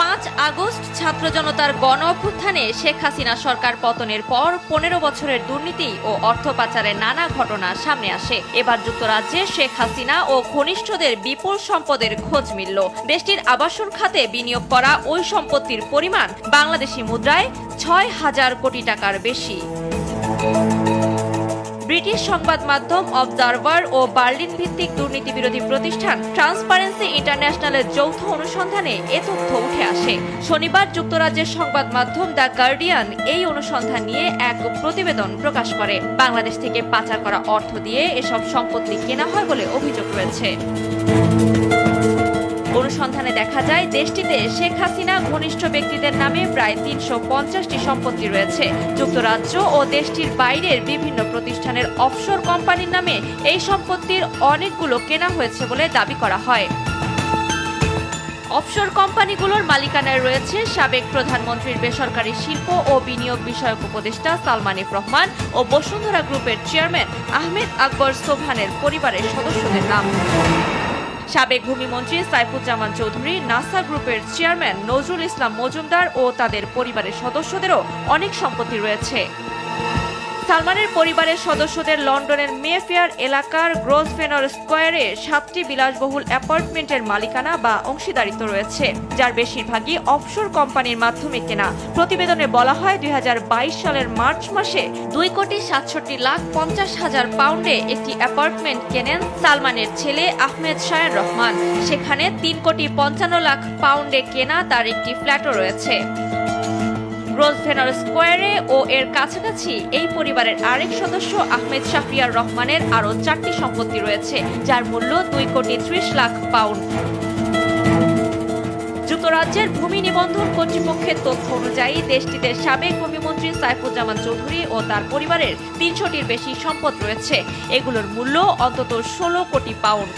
পাঁচ আগস্ট ছাত্র জনতার গণ অভ্যুত্থানে শেখ হাসিনা সরকার পতনের পর পনেরো বছরের দুর্নীতি ও অর্থ পাচারের নানা ঘটনা সামনে আসে। এবার যুক্তরাজ্যে শেখ হাসিনা ও ঘনিষ্ঠদের বিপুল সম্পদের খোঁজ মিলল। দেশটির আবাসন খাতে বিনিয়োগ করা ওই সম্পত্তির পরিমাণ বাংলাদেশি মুদ্রায় ছয় হাজার কোটি টাকার বেশি। ব্রিটিশ সংবাদ মাধ্যম অবজারভার ও বার্লিন ভিত্তিক দুর্নীতি বিরোধী প্রতিষ্ঠান ট্রান্সপারেন্সি ইন্টারন্যাশনালের যৌথ অনুসন্ধানে এ তথ্য উঠে আসে। শনিবার যুক্তরাজ্যের সংবাদ মাধ্যম দ্য গার্ডিয়ান এই অনুসন্ধান নিয়ে এক প্রতিবেদন প্রকাশ করে। বাংলাদেশ থেকে পাচার করা অর্থ দিয়ে এসব সম্পত্তি কেনা হয় বলে অভিযোগ রয়েছে। অনুসন্ধানে দেখা যায়, দেশটিতে শেখ হাসিনা ঘনিষ্ঠ ব্যক্তিদের নামে প্রায় তিনশো পঞ্চাশটি সম্পত্তি রয়েছে। যুক্তরাজ্য ও দেশটির বাইরের বিভিন্ন প্রতিষ্ঠানের অফশোর কোম্পানির নামে এই সম্পত্তির অনেকগুলো কেনা হয়েছে বলে দাবি করা হয়। অফশোর কোম্পানিগুলোর মালিকানায় রয়েছে সাবেক প্রধানমন্ত্রীর বেসরকারি শিল্প ও বিনিয়োগ বিষয়ক উপদেষ্টা সালমান রহমান ও বসুন্ধরা গ্রুপের চেয়ারম্যান আহমেদ আকবর সোবহানের পরিবারের সদস্যদের নাম। সাবেক ভূমিমন্ত্রী সাইফুজ্জামান চৌধুরী, নাসা গ্রুপের চেয়ারম্যান নজরুল ইসলাম মজুমদার ও তাদের পরিবারের সদস্যদেরও অনেক সম্পত্তি রয়েছে। সালমানের পরিবারের সদস্যদের লন্ডনের মেফেয়ার এলাকার গ্রোসভেনর স্কোয়ারে সাতটি বিলাসবহুল অ্যাপার্টমেন্টের মালিকানা বা অংশীদারিত্ব রয়েছে, যার বেশিরভাগই অফশোর কোম্পানির মাধ্যমে কেনা। প্রতিবেদনে বলা হয়, দুই হাজার বাইশ সালের মার্চ মাসে দুই কোটি সাতষট্টি লাখ পঞ্চাশ হাজার পাউন্ডে একটি অ্যাপার্টমেন্ট কেনেন সালমানের ছেলে আহমেদ শায়ের রহমান। সেখানে তিন কোটি পঞ্চান্ন লাখ পাউন্ডে কেনা তার একটি ফ্ল্যাটও রয়েছে। গ্রোসভেনর স্কোয়ারে ও এর কাছাকাছি এই পরিবারের আরেক সদস্য আহমেদ শাফরিয়ার রহমানের আরও চারটি সম্পত্তি রয়েছে, যার মূল্য দুই কোটি ত্রিশ লাখ পাউন্ড। যুক্তরাজ্যের ভূমি নিবন্ধন কর্তৃপক্ষের তথ্য অনুযায়ী দেশটিতে সাবেক ভূমিমন্ত্রী সাইফুজ্জামান চৌধুরী ও তার পরিবারের তিনশোটির বেশি সম্পদ রয়েছে। এগুলোর মূল্য অন্তত ষোলো কোটি পাউন্ড।